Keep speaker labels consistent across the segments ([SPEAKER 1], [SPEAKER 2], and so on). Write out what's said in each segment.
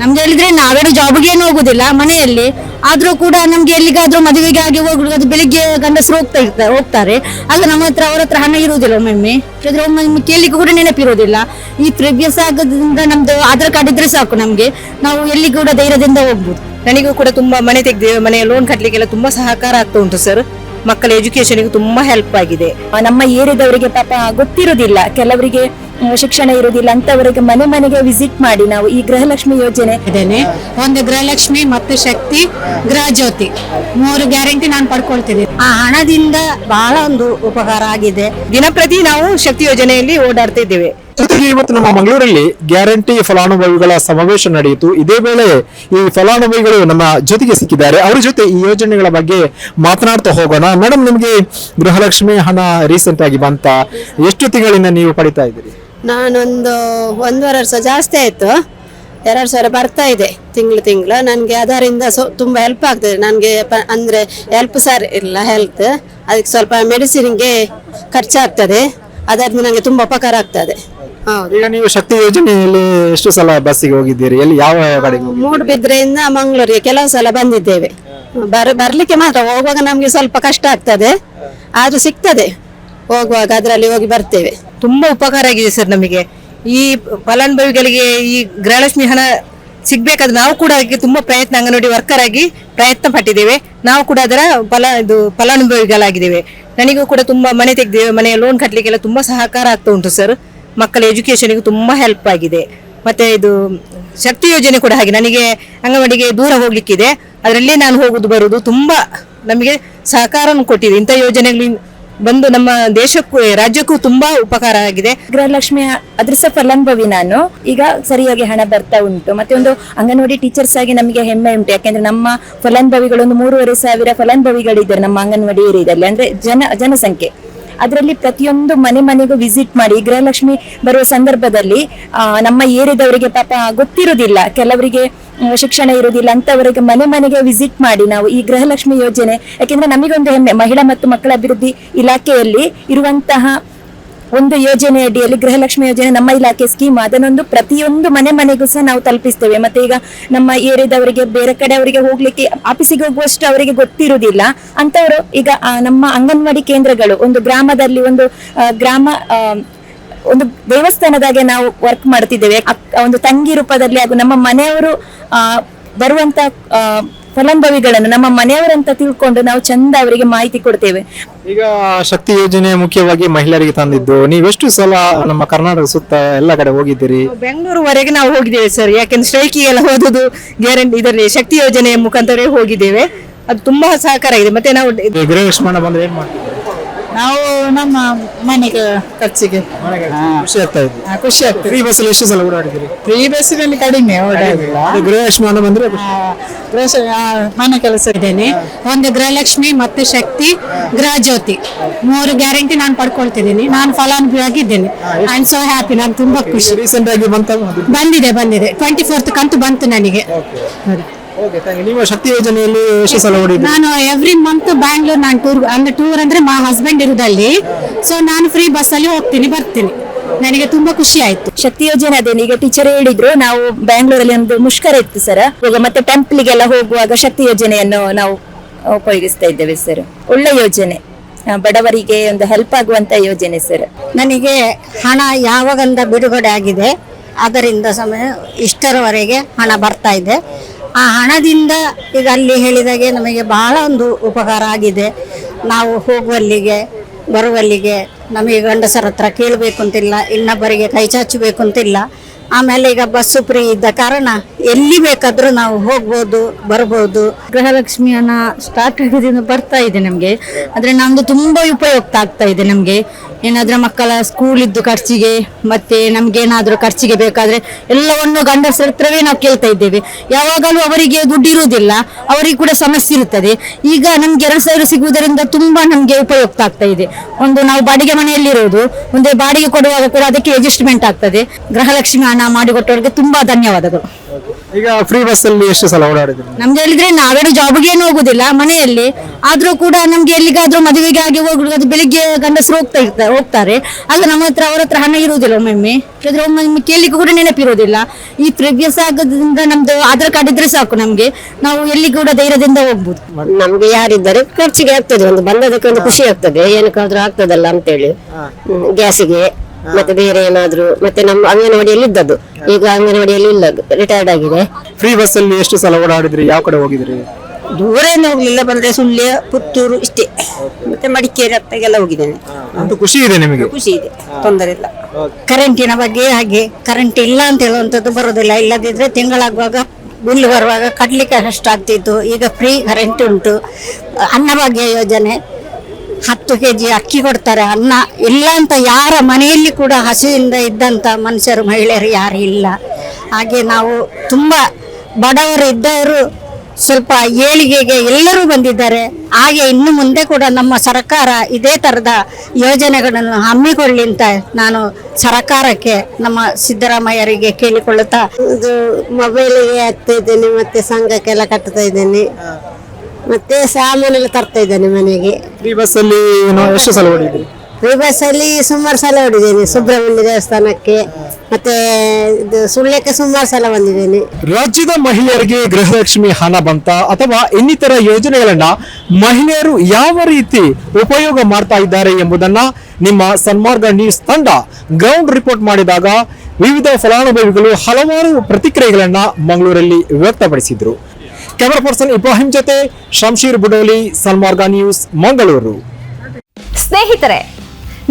[SPEAKER 1] ನಮ್ಗೆ ಹೇಳಿದ್ರೆ ನಾವೇನು ಜಾಬ್ಗೆ ಏನು ಹೋಗುದಿಲ್ಲ ಮನೆಯಲ್ಲಿ. ಆದ್ರೂ ಕೂಡ ನಮ್ಗೆ ಎಲ್ಲಿಗಾದ್ರೂ ಮದುವೆಗೆ ಆಗಿ ಹೋಗುದು ಬೆಳಿಗ್ಗೆ ಗಂಡಸರು ಹೋಗ್ತಾ ಇರ್ತಾರೆ ಹೋಗ್ತಾರೆ. ಆಗ ನಮ್ಮ ಹತ್ರ ಅವ್ರ ಹತ್ರ ಹಣ ಇರುವುದಿಲ್ಲ ಒಮ್ಮೊಮ್ಮೆ. ಇದ್ರೆ ಒಮ್ಮೊಮ್ಮೆ ಕೇಳಲಿಕ್ಕೆ ಕೂಡ ನೆನಪಿರುವುದಿಲ್ಲ. ಈ ತ್ರಿಭ್ಯಾಸ ಆಗೋದ್ರಿಂದ ನಮ್ದು ಆಧಾರ್ ಕಾರ್ಡ್ ಇದ್ರೆ ಸಾಕು ನಮ್ಗೆ. ನಾವು ಎಲ್ಲಿ ಕೂಡ ಧೈರ್ಯದಿಂದ ಹೋಗ್ಬೋದು.
[SPEAKER 2] ನನಗೂ ಕೂಡ ತುಂಬಾ ಮನೆ ತೆಗೆದು ಮನೆ ಲೋನ್ ಕಟ್ಟಲಿಕ್ಕೆಲ್ಲ ತುಂಬಾ ಸಹಕಾರ ಆಗ್ತಾ ಉಂಟು ಸರ್ ಮಕ್ಕಳ ಎಜುಕೇಶನ್ಗೆ ತುಂಬಾ ಹೆಲ್ಪ್ ಆಗಿದೆ.
[SPEAKER 3] ನಮ್ಮ ಏರಿಯಾದವರಿಗೆ ಪಾಪ ಗೊತ್ತಿರುವುದಿಲ್ಲ. ಕೆಲವರಿಗೆ ಶಿಕ್ಷಣ ಇರುವುದಿಲ್ಲ ಅಂತವರಿಗೆ ಮನೆ ಮನೆಗೆ ವಿಸಿಟ್ ಮಾಡಿ ನಾವು ಈ ಗೃಹಲಕ್ಷ್ಮಿ ಯೋಜನೆ
[SPEAKER 1] ಇದೇನೆ ಒಂದು ಗೃಹಲಕ್ಷ್ಮಿ ಮತ್ತು ಶಕ್ತಿ ಗೃಹ ಜ್ಯೋತಿ. ಮೂರು ಗ್ಯಾರಂಟಿ ನಾನು ಪಡ್ಕೊಳ್ತೀನಿ ಆ ಹಣದಿಂದ ಬಹಳ ಒಂದು ಉಪಕಾರ ಆಗಿದೆ.
[SPEAKER 2] ದಿನಪ್ರತಿ ನಾವು ಶಕ್ತಿ ಯೋಜನೆಯಲ್ಲಿ ಓಡಾಡ್ತಾ ಇದ್ದೇವೆ
[SPEAKER 4] ಜೊತೆಗೆ ಇವತ್ತು ನಮ್ಮ ಮಂಗಳೂರಲ್ಲಿ ಗ್ಯಾರಂಟಿ ಫಲಾನುಭವಿಗಳ ಸಮಾವೇಶ ನಡೆಯಿತು. ಇದೇ ವೇಳೆ ಈ ಫಲಾನುಭವಿಗಳು ನಮ್ಮ ಜೊತೆಗೆ ಸಿಕ್ಕಿದ್ದಾರೆ. ಅವರ ಜೊತೆ ಈ ಯೋಜನೆಗಳ ಬಗ್ಗೆ ಮಾತನಾಡ್ತಾ ಹೋಗೋಣ. ಮೇಡಮ್ ನಿಮಗೆ ಗೃಹಲಕ್ಷ್ಮಿ ಹಣ ರೀಸೆಂಟ್ ಆಗಿ ಬಂತ. ಎಷ್ಟು ತಿಂಗಳಿಂದ ನೀವು ಪಡಿತಾ ಇದ್ದೀರಿ?
[SPEAKER 5] ನಾನೊಂದು ಒಂದೂವರೆ ವರ್ಷ ಜಾಸ್ತಿ ಆಯಿತು. ಎರಡು ಸಾವಿರ ಬರ್ತಾ ಇದೆ ತಿಂಗಳು ತಿಂಗಳು. ನನಗೆ ಅದರಿಂದ ಸೊ ತುಂಬ ಹೆಲ್ಪ್ ಆಗ್ತದೆ. ನನಗೆ ಅಂದರೆ ಹೆಲ್ಪ್ ಸರ್ ಇಲ್ಲ ಹೆಲ್ತ್ ಅದಕ್ಕೆ ಸ್ವಲ್ಪ ಮೆಡಿಸಿನ್ಗೆ ಖರ್ಚಾಗ್ತದೆ. ಅದರಿಂದ ನನಗೆ ತುಂಬ ಉಪಕಾರ ಆಗ್ತದೆ. ಹೌದು.
[SPEAKER 4] ಈಗ ನೀವು ಶಕ್ತಿ ಯೋಜನೆಯಲ್ಲಿ ಎಷ್ಟು ಸಲ ಬಸ್ಸಿಗೆ ಹೋಗಿದ್ದೀರಿ? ಎಲ್ಲಿ ಯಾವ ಕಡೆಗೆ?
[SPEAKER 5] ಮೂಡುಬಿದ್ರೆಯಿಂದ ಮಂಗಳೂರಿಗೆ ಕೆಲವು ಸಲ ಬಂದಿದ್ದೇವೆ. ಬರ್ ಬರಲಿಕ್ಕೆ ಮಾತ್ರ ಹೋಗುವಾಗ ನಮಗೆ ಸ್ವಲ್ಪ ಕಷ್ಟ ಆಗ್ತದೆ. ಆದರೂ ಸಿಗ್ತದೆ. ಹೋಗುವಾಗ ಅದರಲ್ಲಿ ಹೋಗಿ ಬರ್ತೇವೆ.
[SPEAKER 2] ತುಂಬಾ ಉಪಕಾರ ಆಗಿದೆ ಸರ್ ನಮಗೆ. ಈ ಫಲಾನುಭವಿಗಳಿಗೆ ಈ ಗೃಹಲಕ್ಷ್ಮಿ ಹಣ ಸಿಗ್ಬೇಕಾದ್ರೆ ನಾವು ಕೂಡ ತುಂಬಾ ಪ್ರಯತ್ನ ಅಂಗನವಾಡಿ ವರ್ಕರ್ ಆಗಿ ಪ್ರಯತ್ನ ಪಟ್ಟಿದ್ದೇವೆ. ನಾವು ಕೂಡ ಅದರ ಫಲ, ಇದು ಫಲಾನುಭವಿಗಳಾಗಿದ್ದೇವೆ. ನನಗೂ ಕೂಡ ತುಂಬಾ ಮನೆ ತೆಗೆದೇವೆ ಮನೆ ಲೋನ್ ಕಟ್ಟಲಿಕ್ಕೆಲ್ಲ ತುಂಬಾ ಸಹಕಾರ ಆಗ್ತಾ ಉಂಟು ಸರ್ ಮಕ್ಕಳ ಎಜುಕೇಶನ್ಗೆ ತುಂಬಾ ಹೆಲ್ಪ್ ಆಗಿದೆ. ಮತ್ತೆ ಇದು ಶಕ್ತಿ ಯೋಜನೆ ಕೂಡ ಹಾಗೆ. ನನಗೆ ಅಂಗನವಾಡಿಗೆ ದೂರ ಹೋಗ್ಲಿಕ್ಕಿದೆ. ಅದರಲ್ಲೇ ನಾನು ಹೋಗುದು ಬರುದು ತುಂಬಾ ನಮಗೆ ಸಹಕಾರ ಕೊಟ್ಟಿದೆ. ಇಂಥ ಯೋಜನೆಗಳು ಬಂದು ನಮ್ಮ ದೇಶಕ್ಕೂ, ರಾಜ್ಯಕ್ಕೂ ತುಂಬಾ ಉಪಕಾರ ಆಗಿದೆ.
[SPEAKER 3] ಗೃಹಲಕ್ಷ್ಮಿ ಅದ್ರ ಸಹ ಫಲಾನುಭವಿ ನಾನು. ಈಗ ಸರಿಯಾಗಿ ಹಣ ಬರ್ತಾ ಉಂಟು. ಮತ್ತೆ ಒಂದು ಅಂಗನವಾಡಿ ಟೀಚರ್ಸ್ ಆಗಿ ನಮಗೆ ಹೆಮ್ಮೆ ಉಂಟು. ಯಾಕೆಂದ್ರೆ ನಮ್ಮ ಫಲಾನುಭವಿಗಳು ಒಂದು ಮೂರುವರೆ ಸಾವಿರ ಫಲಾನುಭವಿಗಳಿದ್ದಾರೆ ನಮ್ಮ ಅಂಗನವಾಡಿ ಏರಿಯಾದಲ್ಲಿ. ಅಂದ್ರೆ ಜನ, ಜನಸಂಖ್ಯೆ. ಅದರಲ್ಲಿ ಪ್ರತಿಯೊಂದು ಮನೆ ಮನೆಗೂ ವಿಸಿಟ್ ಮಾಡಿ, ಗೃಹಲಕ್ಷ್ಮಿ ಬರುವ ಸಂದರ್ಭದಲ್ಲಿ ನಮ್ಮ ಏರಿದವರಿಗೆ ಪಾಪ ಗೊತ್ತಿರುವುದಿಲ್ಲ. ಕೆಲವರಿಗೆ ಶಿಕ್ಷಣ ಇರುವುದಿಲ್ಲ. ಅಂತವರಿಗೆ ಮನೆ ಮನೆಗೆ ವಿಸಿಟ್ ಮಾಡಿ ನಾವು ಈ ಗೃಹಲಕ್ಷ್ಮಿ ಯೋಜನೆ. ಯಾಕೆಂದ್ರೆ ನಮಗೊಂದು ಹೆಮ್ಮೆ. ಮಹಿಳಾ ಮತ್ತು ಮಕ್ಕಳ ಅಭಿವೃದ್ಧಿ ಇಲಾಖೆಯಲ್ಲಿ ಇರುವಂತಹ ಒಂದು ಯೋಜನೆ ಅಡಿಯಲ್ಲಿ ಗೃಹಲಕ್ಷ್ಮಿ ಯೋಜನೆ, ನಮ್ಮ ಇಲಾಖೆ ಸ್ಕೀಮ್ ಅದನ್ನೊಂದು ಪ್ರತಿಯೊಂದು ಮನೆ ಮನೆಗೂ ಸಹ ನಾವು ತಲುಪಿಸ್ತೇವೆ. ಮತ್ತೆ ಈಗ ನಮ್ಮ ಏರಿಯಾದವರಿಗೆ ಬೇರೆ ಕಡೆ ಅವರಿಗೆ ಹೋಗ್ಲಿಕ್ಕೆ ಆಫೀಸಿಗೆ ಹೋಗುವಷ್ಟು ಅವರಿಗೆ ಗೊತ್ತಿರುವುದಿಲ್ಲ. ಅಂತವರು ಈಗ ನಮ್ಮ ಅಂಗನವಾಡಿ ಕೇಂದ್ರಗಳು, ಒಂದು ಗ್ರಾಮದಲ್ಲಿ ಒಂದು ಗ್ರಾಮ ಒಂದು ದೇವಸ್ಥಾನದಾಗೆ ನಾವು ವರ್ಕ್ ಮಾಡ್ತಿದ್ದೇವೆ. ಒಂದು ತಂಗಿ ರೂಪದಲ್ಲಿ ಹಾಗೂ ನಮ್ಮ ಮನೆಯವರು ಬರುವಂತ ಫಲಾನುಭವಿಗಳನ್ನು ನಮ್ಮ ಮನೆಯವರಂತ ತಿಳ್ಕೊಂಡು ನಾವು ಚಂದ ಅವರಿಗೆ ಮಾಹಿತಿ ಕೊಡ್ತೇವೆ.
[SPEAKER 4] ಈಗ ಶಕ್ತಿ ಯೋಜನೆ ಮುಖ್ಯವಾಗಿ ಮಹಿಳೆಯರಿಗೆ ತಂದಿದ್ದು ನೀವೆಷ್ಟು ಸಲ ನಮ್ಮ ಕರ್ನಾಟಕ ಸುತ್ತ ಎಲ್ಲ ಕಡೆ ಹೋಗಿದ್ದೀರಿ?
[SPEAKER 2] ಬೆಂಗಳೂರುವರೆಗೆ ನಾವು ಹೋಗಿದ್ದೇವೆ ಸರ್ ಯಾಕೆಂದ್ರೆ ಸ್ಟ್ರೈಕಿಗೆ ಎಲ್ಲ ಹೋದದು ಗ್ಯಾರಂಟಿ ಇದರಲ್ಲಿ ಶಕ್ತಿ ಯೋಜನೆಯ ಮುಖಾಂತರ ಹೋಗಿದ್ದೇವೆ. ಅದು ತುಂಬಾ ಸಹಕಾರ ಇದೆ ಮತ್ತೆ ನಾವು
[SPEAKER 4] ಗೃಹ ಬಂದ್ರೆ ಏನ್ ಮಾಡ್ತಿದ್ದೀರಿ
[SPEAKER 1] ನಾವು ನಮ್ಮ ಮನೆಗೆ ಖರ್ಚಿಗೆ.
[SPEAKER 4] ಖುಷಿ ಆಗ್ತಾ ಇದೆ.
[SPEAKER 1] ಖುಷಿ ಆಗ್ತದೆ.
[SPEAKER 4] ಫ್ರೀ ಬಸ್ ಎಷ್ಟು ಸಲ ಓಡಾಡಿದ್ರಿ
[SPEAKER 1] ಫ್ರೀ ಬಸ್ಸಿನಲ್ಲಿ ಕಡಿಮೆ ಓಡಾಡಿಲ್ಲ.
[SPEAKER 4] ಅದು ಗೃಹಲಕ್ಷ್ಮಿ ಬಂದ್ರೆ
[SPEAKER 1] ಆ, ಮನೆ ಕೆಲಸ ಇದ್ದೇನೆ. ಒಂದು ಗೃಹಲಕ್ಷ್ಮಿ ಮತ್ತು ಶಕ್ತಿ ಗೃಹಜ್ಯೋತಿ ಮೂರು ಗ್ಯಾರಂಟಿ ನಾನು ಪಡ್ಕೊಳ್ತಿದ್ದೀನಿ. ನಾನು ಫಲಾನುಭವಿ ಆಗಿದ್ದೇನೆ ಐ ಆಮ್ ಸೋ ಹ್ಯಾಪಿ ನಾನು ತುಂಬಾ ಖುಷಿ.
[SPEAKER 4] ರೀಸೆಂಟ್ ಆಗಿ ಬಂತ?
[SPEAKER 1] ಬಂದಿದೆ ಬಂದಿದೆ. ಟ್ವೆಂಟಿ ಫೋರ್ತ್ ಕಂತು ಬಂತು ನನಗೆ.
[SPEAKER 4] ಓಕೆ ನೀವು ಶಕ್ತಿ ಯೋಜನೆಯಲ್ಲಿ ಎಷ್ಟು ಸಲ
[SPEAKER 1] ನಾನು ಎವ್ರಿ ಮಂತ್ ಬ್ಯಾಂಗ್ಳೂರ್ ನಾನು ಟೂರ್ ಅಂದ್ರೆ ಟೂರ್ ಅಂದ್ರೆ ಮಾ ಹಸ್ಬೆಂಡ್ ಇರುದಲ್ಲಿ ಸೊ ನಾನು ಫ್ರೀ ಬಸ್ಸಲ್ಲಿ ಹೋಗ್ತೀನಿ ಬರ್ತೀನಿ. ನನಗೆ ತುಂಬಾ ಖುಷಿ ಆಯ್ತು.
[SPEAKER 3] ಶಕ್ತಿ ಯೋಜನೆ ಅದೇನು? ಈಗ ಟೀಚರ್ ಹೇಳಿದ್ರು ನಾವು ಬ್ಯಾಂಗ್ಳೂರಲ್ಲಿ ಒಂದು ಮುಷ್ಕರ ಇತ್ತು ಸರ್ ಇವಾಗ ಮತ್ತೆ ಟೆಂಪಲ್ಗೆಲ್ಲ ಹೋಗುವಾಗ ಶಕ್ತಿ ಯೋಜನೆಯನ್ನು ನಾವು ಉಪಯೋಗಿಸ್ತಾ ಇದ್ದೇವೆ ಸರ್ ಒಳ್ಳೆ ಯೋಜನೆ. ಬಡವರಿಗೆ ಒಂದು ಹೆಲ್ಪ್ ಆಗುವಂತ ಯೋಜನೆ ಸರ್
[SPEAKER 6] ನನಗೆ ಹಣ ಯಾವಾಗಂದ ಬಿಡುಗಡೆ ಆಗಿದೆ ಅದರಿಂದ ಸಮಯ ಇಷ್ಟರವರೆಗೆ ಹಣ ಬರ್ತಾ ಇದೆ. ಆ ಹಣದಿಂದ ಈಗ ಅಲ್ಲಿ ಹೇಳಿದಾಗೆ ನಮಗೆ ಬಹಳ ಒಂದು ಉಪಕಾರ ಆಗಿದೆ. ನಾವು ಹೋಗುವಲ್ಲಿಗೆ, ಬರುವಲ್ಲಿಗೆ ನಮಗೆ ಗಂಡಸರ ಹತ್ರ ಕೇಳಬೇಕು ಅಂತಿಲ್ಲ ಇನ್ನೊಬ್ಬರಿಗೆ ಕೈ ಚಾಚಬೇಕು ಅಂತಿಲ್ಲ ಆಮೇಲೆ ಈಗ ಬಸ್ಸು ಫ್ರೀ ಇದ್ದ ಕಾರಣ ಎಲ್ಲಿ ಬೇಕಾದರೂ ನಾವು ಹೋಗ್ಬೋದು, ಬರ್ಬೋದು.
[SPEAKER 1] ಗೃಹಲಕ್ಷ್ಮಿ ಹಣ ಸ್ಟಾರ್ಟ್ ಆಗೋದ್ರಿಂದ ಬರ್ತಾ ಇದೆ ನಮಗೆ. ಆದರೆ ನಮ್ಮದು ತುಂಬ ಉಪಯುಕ್ತ ಆಗ್ತಾ ಇದೆ ನಮಗೆ. ಏನಾದ್ರೂ ಮಕ್ಕಳ ಸ್ಕೂಲ್ ಇದ್ದು ಖರ್ಚಿಗೆ ಮತ್ತೆ ನಮ್ಗೆ ಏನಾದ್ರೂ ಖರ್ಚಿಗೆ ಬೇಕಾದ್ರೆ ಎಲ್ಲವನ್ನು ಗಂಡಸರ ಹತ್ರವೇ ನಾವು ಕೇಳ್ತಾ ಇದ್ದೇವೆ. ಯಾವಾಗಲೂ ಅವರಿಗೆ ದುಡ್ಡು ಇರುವುದಿಲ್ಲ, ಅವರಿಗೆ ಕೂಡ ಸಮಸ್ಯೆ ಇರುತ್ತದೆ. ಈಗ ನಮ್ಗೆ ಎರಡು ಸಾವಿರ ಸಿಗುವುದರಿಂದ ತುಂಬಾ ನಮ್ಗೆ ಉಪಯುಕ್ತ ಆಗ್ತಾ ಇದೆ. ಒಂದು ನಾವು ಬಾಡಿಗೆ ಮನೆಯಲ್ಲಿರೋದು ಒಂದೇ ಬಾಡಿಗೆ ಕೊಡುವಾಗ ಕೂಡ ಅದಕ್ಕೆ ಅಡ್ಜಸ್ಟ್ಮೆಂಟ್ ಆಗ್ತದೆ. ಗೃಹಲಕ್ಷ್ಮಿ ಹಣ ಮಾಡಿಕೊಟ್ಟವರಿಗೆ ತುಂಬಾ ಧನ್ಯವಾದಗಳು.
[SPEAKER 4] ಈಗ ಫ್ರೀ ಬಸ್ ಅಲ್ಲಿ ಎಷ್ಟು ಸಲ ಓಡಾಡಿದ್ರಿ
[SPEAKER 1] ನಮ್ಗೆ ಹೇಳಿದ್ರೆ ನಾವೇನು ಜಾಬ್ಗೆ ಏನು ಹೋಗುದಿಲ್ಲ ಮನೆಯಲ್ಲಿ. ಆದ್ರೂ ಕೂಡ ನಮ್ಗೆ ಎಲ್ಲಿಗಾದ್ರೂ ಮದುವೆಗೆ ಆಗಿ ಹೋಗುದು ಬೆಳಿಗ್ಗೆ ಗಂಡಸರು ಹೋಗ್ತಾ ಇರ್ತಾರೆ ಹೋಗ್ತಾರೆ. ಆಗ ನಮ್ಮ ಹತ್ರ ಅವ್ರ ಹತ್ರ ಹಣ ಇರುವುದಿಲ್ಲ ಒಮ್ಮೊಮ್ಮೆ. ಇದ್ರೆ ಒಮ್ಮೊಮ್ಮೆ ಕೇಳಲಿಕ್ಕೆ ಕೂಡ ನೆನಪಿರುವುದಿಲ್ಲ. ಈ ಪ್ರಿವಿಯಸ್ ಆಗೋದ್ರಿಂದ ನಮ್ದು ಆಧಾರ್ ಕಾರ್ಡ್ ಇದ್ರೆ ಸಾಕು ನಮ್ಗೆ. ನಾವು ಎಲ್ಲಿ ಕೂಡ ಧೈರ್ಯದಿಂದ ಹೋಗ್ಬೋದು.
[SPEAKER 7] ನಮ್ಗೆ ಯಾರಿದ್ದಾರೆ ಖರ್ಚಿಗೆ ಆಗ್ತದೆ. ಒಂದು ಬಂದದಕ್ಕೆ ಒಂದು ಖುಷಿ ಆಗ್ತದೆ. ಏನಕ್ಕಾದ್ರೂ ಆಗ್ತದಲ್ಲ ಅಂತೇಳಿ. ಗ್ಯಾಸಿಗೆ. ಮತ್ತೆ ಬೇರೆ ಏನಾದ್ರೂ ಮತ್ತೆ ನಮ್ಮ ಅಂಗನವಾಡಿಯಲ್ಲಿ ಇದ್ದದ್ದು. ಈಗ ಅಂಗನವಾಡಿಯಲ್ಲಿ ಇಲ್ಲ ರಿಟೈರ್ಡ್ ಆಗಿದೆ.
[SPEAKER 4] ಫ್ರೀ ಬಸ್ ಅಲ್ಲಿ ಎಷ್ಟು ಸಲ ಓಡಾಡಿದ್ರಿ? ಯಾವ ಕಡೆ ಹೋಗಿದ್ರಿ?
[SPEAKER 6] ದೂರ ಏನು ಹೋಗ್ಲಿಲ್ಲ ಬಂದ್ರೆ ಸುಳ್ಯ ಪುತ್ತೂರು ಇಷ್ಟೇ. ಮತ್ತೆ ಮಡಿಕೇರಿ ಅತ್ತಗೆಲ್ಲ ಹೋಗಿದ್ದೇನೆ.
[SPEAKER 4] ಖುಷಿ ಇದೆ ನಿಮಗೆ?
[SPEAKER 6] ಖುಷಿ ಇದೆ ತೊಂದರೆ ಇಲ್ಲ. ಕರೆಂಟಿನ ಬಗ್ಗೆ ಹಾಗೆ ಕರೆಂಟ್ ಇಲ್ಲ ಅಂತ ಹೇಳುವಂಥದ್ದು ಬರೋದಿಲ್ಲ. ಇಲ್ಲದಿದ್ರೆ ತಿಂಗಳಾಗುವಾಗ ಬಿಲ್ ಬರುವಾಗ ಕಟ್ಲಿಕ್ಕೆ ಕಷ್ಟ ಆಗ್ತಿತ್ತು. ಈಗ ಫ್ರೀ ಕರೆಂಟ್ ಉಂಟು. ಅನ್ನಭಾಗ್ಯ ಯೋಜನೆ. ಹತ್ತು ಕೆ ಜಿ ಅಕ್ಕಿ ಕೊಡ್ತಾರೆ ಅನ್ನ ಇಲ್ಲ ಅಂತ ಯಾರ ಮನೆಯಲ್ಲಿ ಕೂಡ ಹಸಿವಿಂದ ಇದ್ದಂಥ ಮನುಷ್ಯರು ಮಹಿಳೆಯರು ಯಾರು ಇಲ್ಲ. ಹಾಗೆ ನಾವು ತುಂಬ ಬಡವರು ಇದ್ದವರು ಸ್ವಲ್ಪ ಏಳಿಗೆಗೆ ಎಲ್ಲರೂ ಬಂದಿದ್ದಾರೆ. ಹಾಗೆ ಇನ್ನು ಮುಂದೆ ಕೂಡ ನಮ್ಮ ಸರ್ಕಾರ ಇದೇ ಥರದ ಯೋಜನೆಗಳನ್ನು ಹಮ್ಮಿಕೊಳ್ಳಿ ಅಂತ ನಾನು ಸರ್ಕಾರಕ್ಕೆ ನಮ್ಮ ಸಿದ್ದರಾಮಯ್ಯರಿಗೆ ಕೇಳಿಕೊಳ್ಳುತ್ತಾ
[SPEAKER 7] ಇದು ಮೊಬೈಲಿಗೆ ಹಾಕ್ತಾ ಇದ್ದೇನೆ ಮತ್ತೆ ಸಂಘಕ್ಕೆಲ್ಲ ಕಟ್ತಾ ಇದ್ದೇನೆ. ಮತ್ತೆ ಸಾಮಾನೆಲ್ಲ ತರ್ತಾ ಇದ್ದೇನೆ ಮನೆಗೆ.
[SPEAKER 4] ಫ್ರೀ ಬಸ್ ಅಲ್ಲಿ ಏನು ಎಷ್ಟು ಸಲ ಓಡಿದ್ರಿ?
[SPEAKER 7] ಫ್ರೀ ಬಸ್ ಅಲ್ಲಿ ಸುಮಾರು ಸಲ ಹೊಡಿದ್ದೇನೆ ಸುಬ್ರಹ್ಮಣ್ಯ ದೇವಸ್ಥಾನಕ್ಕೆ ಮತ್ತೆ ಇದು ಸುಳ್ಯಕ್ಕೆ ಸುಮಾರು ಸಲ ಬಂದಿದ್ದೇನೆ.
[SPEAKER 4] ರಾಜ್ಯದ ಮಹಿಳೆಯರಿಗೆ ಗೃಹಲಕ್ಷ್ಮಿ ಹಣ ಬಂತ ಅಥವಾ ಇನ್ನಿತರ ಯೋಜನೆಗಳನ್ನ ಮಹಿಳೆಯರು ಯಾವ ರೀತಿ ಉಪಯೋಗ ಮಾಡ್ತಾ ಇದ್ದಾರೆ ಎಂಬುದನ್ನ ನಿಮ್ಮ ಸನ್ಮಾರ್ಗ ನ್ಯೂಸ್ ತಂಡ ಗ್ರೌಂಡ್ ರಿಪೋರ್ಟ್ ಮಾಡಿದಾಗ ವಿವಿಧ ಫಲಾನುಭವಿಗಳು ಹಲವಾರು ಪ್ರತಿಕ್ರಿಯೆಗಳನ್ನ ಮಂಗಳೂರಲ್ಲಿ ವ್ಯಕ್ತಪಡಿಸಿದ್ರು. ಕ್ಯಾಮರಾ ಪರ್ಸನ್ ಇಬ್ರಾಹಿಂ ಜೊತೆ ಶಂಶೀರ್ ಬುಡೋಲಿ ಸಲ್ಮಾರ್ಗ ನ್ಯೂಸ್ ಮಂಗಳೂರು
[SPEAKER 8] ಸ್ನೇಹಿತರೆ,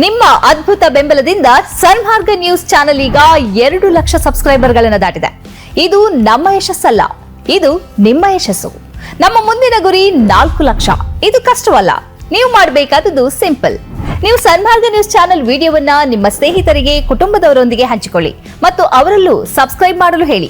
[SPEAKER 8] ನಿಮ್ಮ ಅದ್ಭುತ ಬೆಂಬಲದಿಂದ ಸನ್ಮಾರ್ಗ ನ್ಯೂಸ್ ಚಾನೆಲ್ ಈಗ ಎರಡು ಲಕ್ಷ ಸಬ್ಸ್ಕ್ರೈಬರ್ಗಳನ್ನು ದಾಟಿದೆ. ಇದು ನಮ್ಮ ಯಶಸ್ಸಲ್ಲ, ಇದು ನಿಮ್ಮ ಯಶಸ್ಸು. ನಮ್ಮ ಮುಂದಿನ ಗುರಿ ನಾಲ್ಕು ಲಕ್ಷ. ಇದು ಕಷ್ಟವಲ್ಲ, ನೀವು ಮಾಡಬೇಕಾದದ್ದು ಸಿಂಪಲ್ ನೀವು ಸನ್ಮಾರ್ಗ ನ್ಯೂಸ್ ಚಾನೆಲ್ ವಿಡಿಯೋವನ್ನ ನಿಮ್ಮ ಸ್ನೇಹಿತರಿಗೆ, ಕುಟುಂಬದವರೊಂದಿಗೆ ಹಂಚಿಕೊಳ್ಳಿ ಮತ್ತು ಅವರಲ್ಲೂ ಸಬ್ಸ್ಕ್ರೈಬ್ ಮಾಡಲು ಹೇಳಿ.